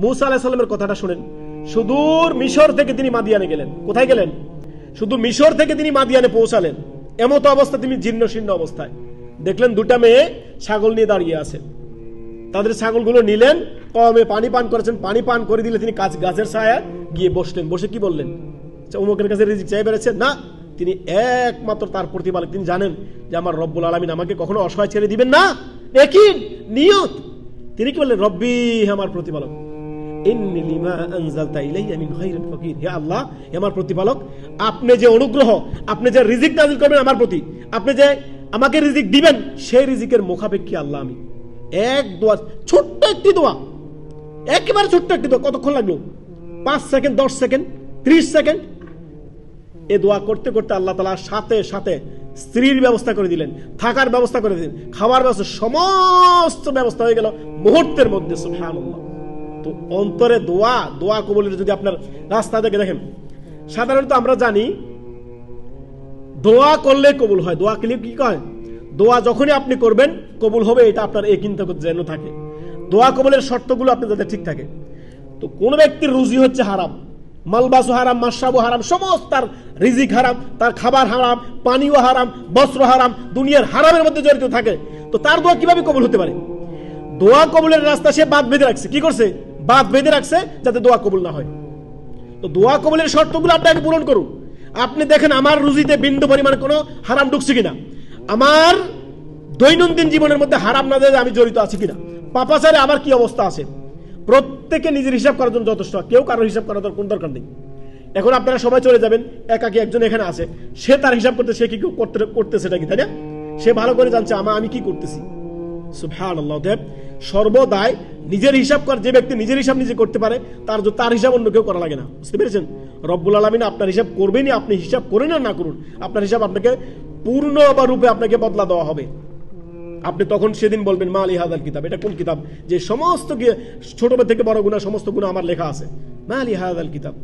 মুসা আলাহিসাল্লামের কথাটা শুনেন। সুদূর মিশর থেকে তিনি মাদিয়ানে গেলেন। কোথায় গেলেন? শুধু মিশর থেকে তিনি মাদিয়ানে পৌঁছালেন। এমতো অবস্থা তিনি জীর্ণ শীর্ণ অবস্থায়। দেখলেন দুটা মেয়ে ছাগল নিয়ে দাঁড়িয়ে আছে তাদের ছাগলগুলো নিলেন, কমে পানি পান করেছেন। পানি পান করে দিলে তিনি কাজ গাছের ছায়া গিয়ে বসলেন। বসে কি বললেন? অমুকের কাছে রিজিক চাই বেড়েছে? না, তিনি একমাত্র তার প্রতিপালক। তিনি জানেন যে আমার রব্বুল আলমিন আমাকে কখনো অসহায় ছেড়ে দিবেন না। একই নিয়ত। তিনি কি বললেন? রব্বি আমার প্রতিপালক। ছোট্ট একটি দোয়া কতক্ষণ পাঁচ সেকেন্ড, দশ সেকেন্ড, ত্রিশ সেকেন্ড। এ দোয়া করতে করতে আল্লাহ তালা সাথে সাথে স্ত্রীর ব্যবস্থা করে দিলেন, থাকার ব্যবস্থা করে দিলেন খাবার ব্যবস্থা, সমস্ত ব্যবস্থা হয়ে গেল মুহূর্তের মধ্যে, সুবহানাল্লাহ। তো অন্তরে দোয়া দোয়া কবলের যদি আপনার রাস্তা থেকে দেখেন। সাধারণত আমরা জানি, দোয়া করলে কবুল হয়। দোয়া করলে কি কয়? দোয়া যখনই আপনি করবেন, কবুল হবে, এটা আপনার এ কিন্তু যেন থাকে। দোয়া কবলের শর্তগুলো আপনি যাতে ঠিক থাকে। তো কোন ব্যক্তির রুজি হচ্ছে হারাম। মালবাসু হারাম মাসাবু হারাম সমস্ত তার রিজিক হারাম, তার খাবার হারাম পানীয় হারাম, বস্ত্র হারাম, দুনিয়ার হারামের মধ্যে জড়িত থাকে। তো তার দোয়া কীভাবে কবুল হতে পারে? দোয়া কবুলের রাস্তা সে বাদ বেঁধে রাখছে। কি করছে? বাদ বেঁধে রাখছে যাতে দোয়া কবুল না হয়। তো দোয়া কবুলের শর্তগুলো আপনি আগে পূরণ করুন। আপনি দেখেন আমার রুজিতে বিন্দু পরিমাণ কোনো হারাম ঢুকছে কিনা। আমার দৈনন্দিন জীবনের মধ্যে হারাম না দেয় আমি জড়িত আছি কিনা। পাপাচারে আমার কি অবস্থা আছে? প্রত্যেকে নিজের হিসাব করার জন্য যথেষ্ট। কেউ কারোর হিসাব করার কোনো দরকার নেই। এখন আপনারা সবাই চলে যাবেন। একাকি একজন এখানে আছে। সে তার হিসাব করতে সে কি করতে করতেছে নাকি, তাই না? সে ভালো করে জানছে, আমা আমি কি করতেছি? সুবহান আল্লাহ সর্বদাই নিজের হিসাব কর, যে ব্যক্তি নিজের হিসাব নিজে করতে পারে, তার তার হিসাব অন্য কেউ করা লাগে না। বুঝতে পেরেছেন? রব্বুল আলমিন আপনার হিসাব করবেনই, আপনি হিসাব করেন আর না করুন, আপনার হিসাব আপনাকে পূর্ণ বা রূপে আপনাকে বদলা দেওয়া হবে। আপনি তখন সেদিন বলবেন, মা আলী হাদাল কিতাব। এটা কোন কিতাব? যে সমস্ত ছোট থেকে বড় গুণা সমস্ত গুণা আমার লেখা আছে। মা আলী হাদাল কিতাব।